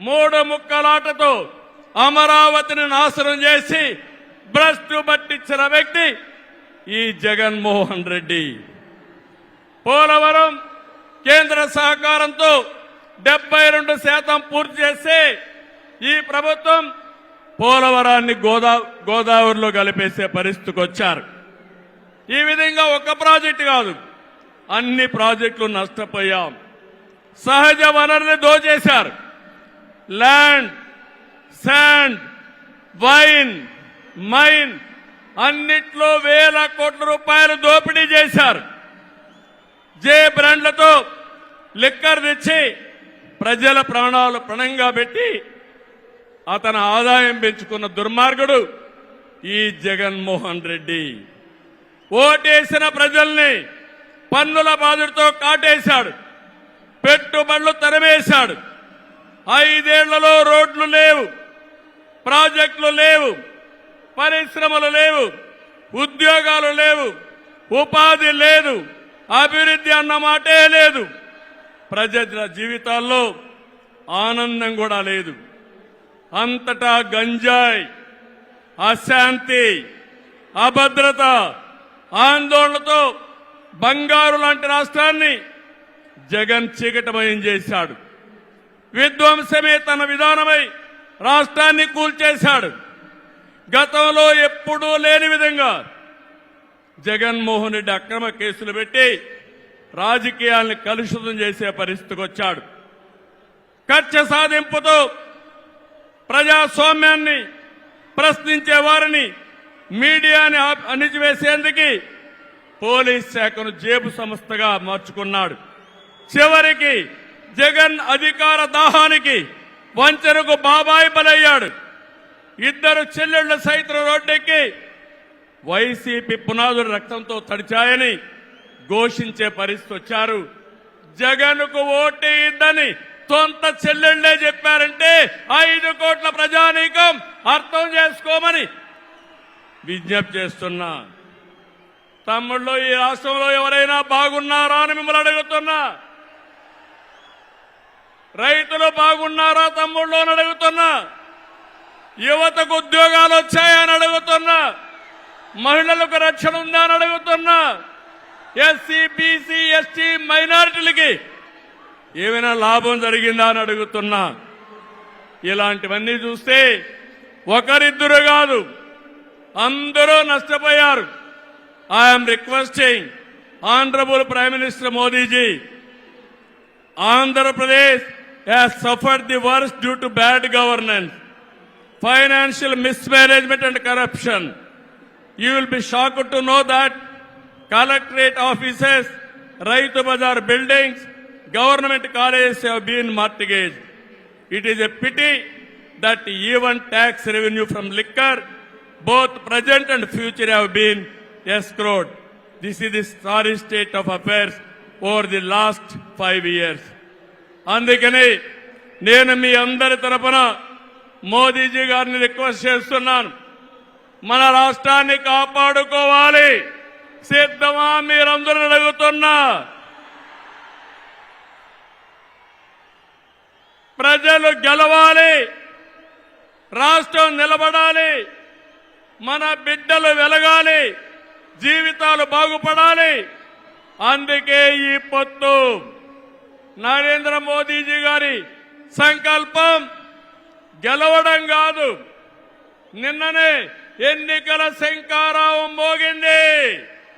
మూడు ముక్కలాటతో అమరావతిని నాశనం చేసి భ్రష్టు పట్టించిన వ్యక్తి ఈ జగన్మోహన్ రెడ్డి. పోలవరం కేంద్ర సహకారంతో డెబ్బై రెండు శాతం పూర్తి చేస్తే ఈ ప్రభుత్వం పోలవరాన్ని గోదా గోదావరిలో కలిపేసే పరిస్థితికి వచ్చారు. ఈ విధంగా ఒక ప్రాజెక్టు కాదు అన్ని ప్రాజెక్టులు నష్టపోయాం. సహజ వనరుని దోచేశారు. ల్యాండ్ శాండ్ వైన్ మైన్ అన్నిట్లో వేల కోట్ల రూపాయలు దోపిడీ చేశారు. జే బ్రాండ్లతో లిక్కర్ తెచ్చి ప్రజల ప్రాణాలు పణంగా పెట్టి అతని ఆదాయం పెంచుకున్న దుర్మార్గుడు ఈ జగన్మోహన్ రెడ్డి. ఓటేసిన ప్రజల్ని పన్నుల బాధుడితో కాటేశాడు. పెట్టుబడులు తరిమేశాడు. ఐదేళ్ళలో రోడ్లు లేవు ప్రాజెక్టులు లేవు పరిశ్రమలు లేవు ఉద్యోగాలు లేవు ఉపాధి లేదు అభివృద్ధి అన్న మాటే లేదు. ప్రజల జీవితాల్లో ఆనందం కూడా లేదు. అంతటా గంజాయి అశాంతి అభద్రత ఆందోళనతో బంగారు లాంటి రాష్ట్రాన్ని జగన్ చీకటమయం చేశాడు. విధ్వంసమే తన విధానమై రాష్ట్రాన్ని కూల్చేశాడు. గతంలో ఎప్పుడూ లేని విధంగా జగన్మోహన్ రెడ్డి అక్రమ కేసులు పెట్టి రాజకీయాల్ని కలుషితం చేసే పరిస్థితికి వచ్చాడు. కక్ష సాధింపుతో ప్రజాస్వామ్యాన్ని ప్రశ్నించే వారిని మీడియాని అణిచివేసేందుకు పోలీస్ శాఖను జేబు సంస్థగా మార్చుకున్నాడు. చివరికి జగన్ అధికార దాహానికి వంచనకు బాబాయి బలయ్యాడు. ఇద్దరు చెల్లెళ్ళ సైతం రోడ్డెక్కి వైసీపీ పునాదులు రక్తంతో తడిచాయని ఘోషించే పరిస్థితి వచ్చారు. జగన్కు ఓటే ఇద్దని సొంత చెల్లెళ్ళే చెప్పారంటే ఐదు కోట్ల ప్రజానీకం అర్థం చేసుకోమని విజ్ఞప్తి చేస్తున్నా. తమ్ముళ్ళు ఈ రాష్ట్రంలో ఎవరైనా బాగున్నారా అని మిమ్మల్ని అడుగుతున్నా. రైతులు బాగున్నారా తమ్ముళ్ళు అని అడుగుతున్నా. యువతకు ఉద్యోగాలు వచ్చాయని అడుగుతున్నా. మహిళలకు రక్షణ ఉందా అని అడుగుతున్నా. ఎస్సీ బీసీ ఎస్టీ మైనారిటీలకి ఏమైనా లాభం జరిగిందా అని అడుగుతున్నా. ఇలాంటివన్నీ చూస్తే ఒకరిద్దరు కాదు అందరూ నష్టపోయారు. I'm requesting honourable prime minister Modiji Andhra Pradesh has suffered the worst due to bad governance, financial mismanagement and corruption. You will be shocked to know that collectorate offices, Raitu Bazar buildings, government colleges have been mortgaged. It is a pity that even tax revenue from liquor, both present and future have been escrowed. This is the sorry state of affairs over the last five years. అందుకని నేను మీ అందరి తరపున మోదీజీ గారిని request చేస్తున్నాను. మన రాష్ట్రాన్ని కాపాడుకోవాలి. సిద్ధమా మీరందరూ అడుగుతున్నా. ప్రజలు గెలవాలి. రాష్ట్రం నిలబడాలి. మన బిడ్డలు వెలగాలి. జీవితాలు బాగుపడాలి. అందుకే ఈ పొత్తు. నరేంద్ర మోదీజీ గారి సంకల్పం గెలవడం కాదు. నిన్ననే ఎన్నికల శంకారావం మోగింది.